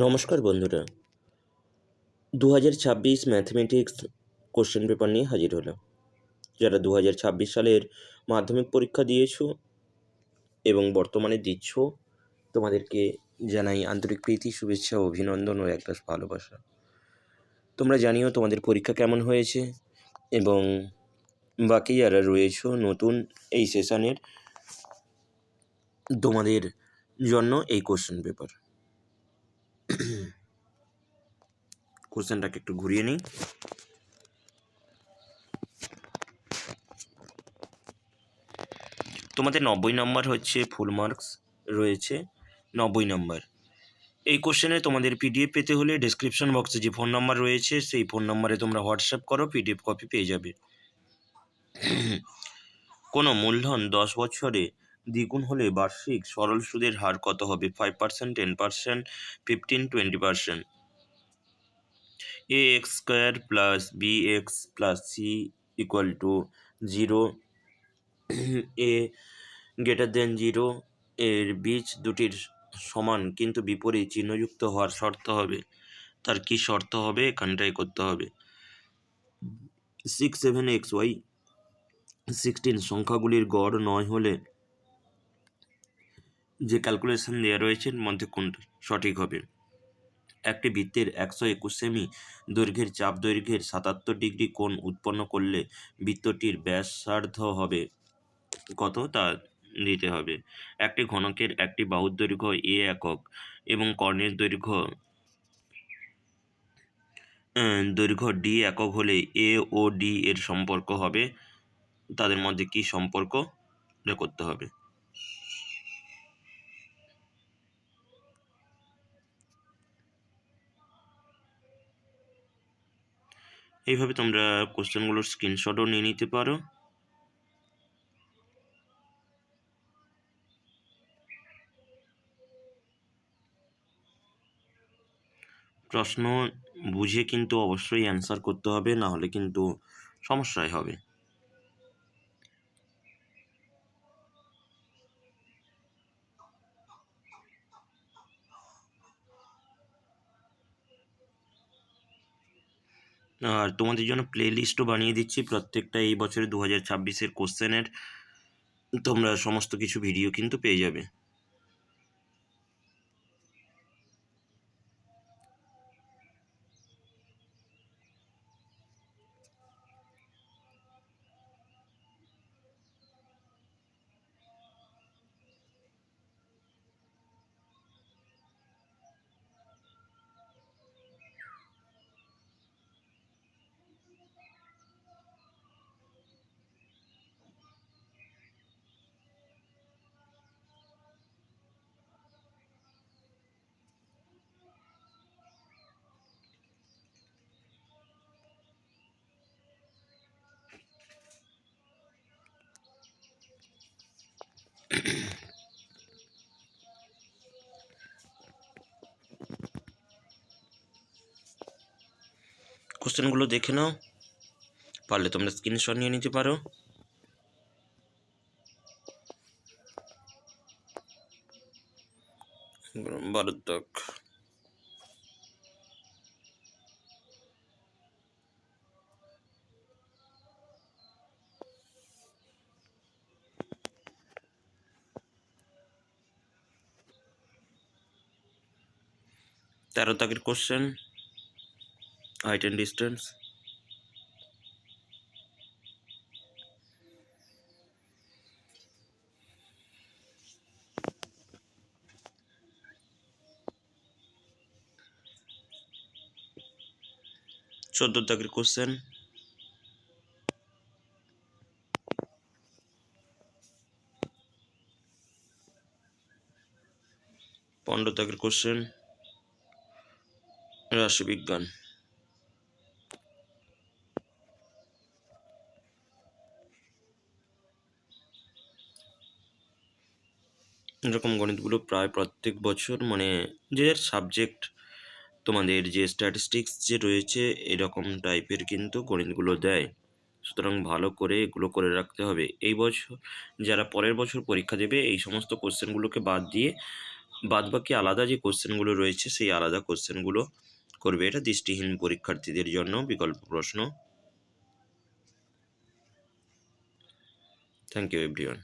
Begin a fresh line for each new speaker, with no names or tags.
নমস্কার বন্ধুরা। দু হাজার ছাব্বিশ ম্যাথমেটিক্স কোশ্চেন পেপার নিয়ে হাজির হলাম। যারা দু হাজার ছাব্বিশ সালের মাধ্যমিক পরীক্ষা দিয়েছ এবং বর্তমানে দিচ্ছ, তোমাদেরকে জানাই আন্তরিক প্রীতি, শুভেচ্ছা, অভিনন্দন ও একটা ভালোবাসা। তোমরা জানিও তোমাদের পরীক্ষা কেমন হয়েছে এবং বাকি যারা রয়েছো নতুন এই সেশনের তোমাদের জন্য এই কোশ্চেন পেপার কোশ্চেনটাকে একটু ঘুরিয়ে নিই। তোমাদের নব্বই নম্বর হচ্ছে ফুল মার্কস রয়েছে, নব্বই নম্বর। এই কোশ্চেনে তোমাদের পিডিএফ পেতে হলে ডেসক্রিপশন বক্সে যে ফোন নাম্বার রয়েছে, সেই ফোন নাম্বারে তোমরা হোয়াটসঅ্যাপ করো, পিডিএফ কপি পেয়ে যাবে। কোনো মূলধন দশ বছরে দ্বিগুণ হলে বার্ষিক সরল সুদের হার কত হবে? Five percent ten percent fifteen twenty percent A X square plus B X plus C equal to zero A greater than zero এর বীজ দুটির সমান কিন্তু বিপরীত চিহ্নযুক্ত হওয়ার শর্ত হবে। তার কি শর্ত হবে? এখানটাই করতে হবে। Six seven X Y sixteen সংখ্যাগুলির গড় নয় হলে যে ক্যালকুলেশন দেওয়া রয়েছে মধ্যে কোনটা সঠিক হবে? একটি বৃত্তের একশো একুশ সেমি দৈর্ঘ্যের চাপ দৈর্ঘ্যের সাতাত্তর ডিগ্রি কোণ উৎপন্ন করলে বৃত্তটির ব্যাসার্ধ হবে কত? তা দিতে হবে। একটি ঘনকের একটি বাহুর দৈর্ঘ্য এ একক এবং কর্ণের দৈর্ঘ্য দৈর্ঘ্য ডি একক হলে এ ও ডি এর সম্পর্ক হবে। তাদের মধ্যে কি সম্পর্ক করতে হবে? এইভাবে তোমরা কোশ্চেনগুলোর স্ক্রিনশটও নিয়ে নিতে পারো। প্রশ্ন বুঝে কিন্তু অবশ্যই অ্যান্সার করতে হবে না হলে কিন্তু সমস্যায় হবে। আর তোমাদের জন্য প্লে লিস্টও বানিয়ে দিচ্ছি প্রত্যেকটা এই বছরে দু হাজার ছাব্বিশের কোশ্চেনের তোমরা সমস্ত কিছু ভিডিও কিন্তু পেয়ে যাবে। কোশ্চেনগুলো দেখে নাও। পারলে তোমরা স্ক্রিনশট নিয়ে নিতে পারো। তেরো দাগের কোশ্চেন height and distance. চোদ্দ দাগের কোশ্চেন পনেরো দাগের কোশ্চেন রাশিবিজ্ঞান এরকম গণিতগুলো প্রায় প্রত্যেক বছর মানে যে সাবজেক্ট তোমাদের যে স্ট্যাটিস্টিক্স যে রয়েছে, এরকম টাইপের কিন্তু গণিতগুলো দেয়। সুতরাং ভালো করে এগুলো করে রাখতে হবে। এই বছর, যারা পরের বছর পরীক্ষা দেবে, এই সমস্ত কোশ্চেনগুলোকে বাদ দিয়ে বাদ বাকি আলাদা যে কোশ্চেনগুলো রয়েছে, সেই আলাদা কোশ্চেনগুলো করবে এটা দৃষ্টিহীন পরীক্ষার্থীদের জন্য বিকল্প প্রশ্ন। Thank you everyone